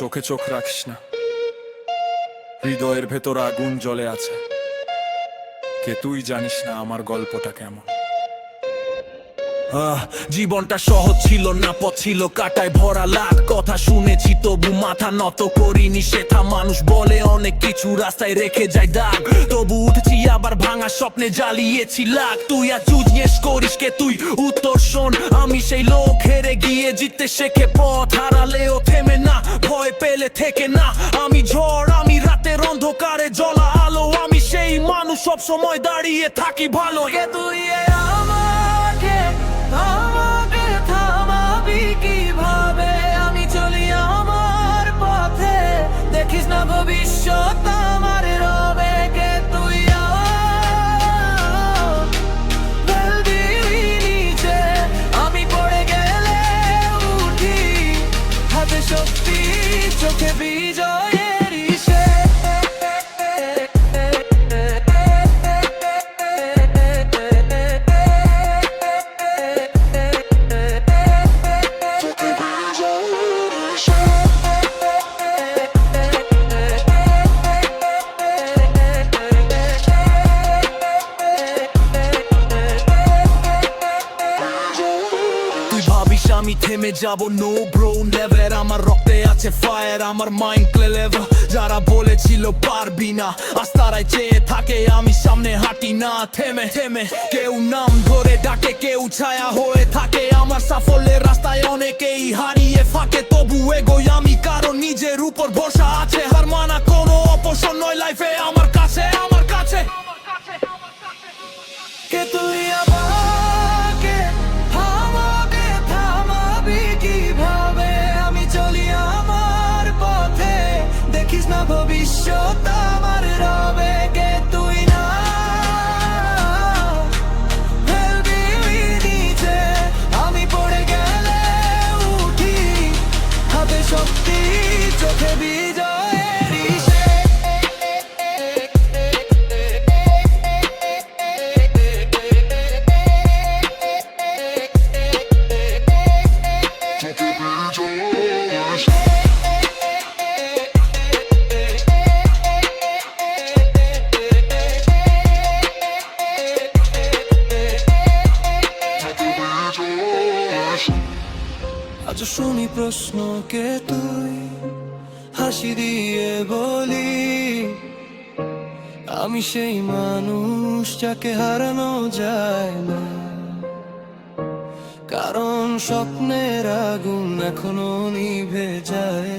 চোখে চোখ রাখিস না। হৃদয়ের ভেতর আগুন জ্বলে আছে। কে তুই জানিস না আমার গল্পটা কেমন? জীবনটা সহজ ছিল না, পথ ছিল কাটায় ভরা লাখ কথা শুনেছি, তবু মাথা নত করিনি সেথা। মানুষ বলে অনেক কিছু, রাস্তায় রেখে যায় দাগ। তবু উঠছি আবার ভাঙা স্বপ্নে, জ্বালিয়েছি লাখ তুই আর চুজিয়েস করিস কে তুই? উত্তর শোন, আমি সেই লোক হেরে গিয়ে জিততে শেখে পথ পেলে থেকে না, আমি ঝড়, আমি রাতের অন্ধকারে জ্বলা আলো, আমি সেই মানুষ সব সময় দাঁড়িয়ে থাকি ভালো। কে তুই আমাকে থামাবি কীভাবে? আমি চলি আমার পথে, দেখিস না ভবিষ্যৎ শক্তি চোখে বিজয়ের আমি থেমে যাব নো ব্রো নেভার আমার রক্তে আছে ফায়ার আমার মাইন্ড ক্লেভ যারা বলেছিল পারবি না, আজ তারাই চেয়ে থাকে, আমি সামনে হাঁটি না, থেমে থেমে। কেউ নাম ধরে ডাকে, কেউ ছায়া হয়ে থাকে। আমার সাফল্যের রাস্তায় অনেকেই হারিয়ে ফাঁকে, তবু এগোই আমি, কারণ নিজের উপর বসা আছে ভবিষ্যৎ আজ শুনি প্রশ্ন কে তুই হাসি দিয়ে বলি। আমি সেই মানুষ যাকে হারানো যায় না। কারণ স্বপ্নের আগুন এখনও নিভে যায়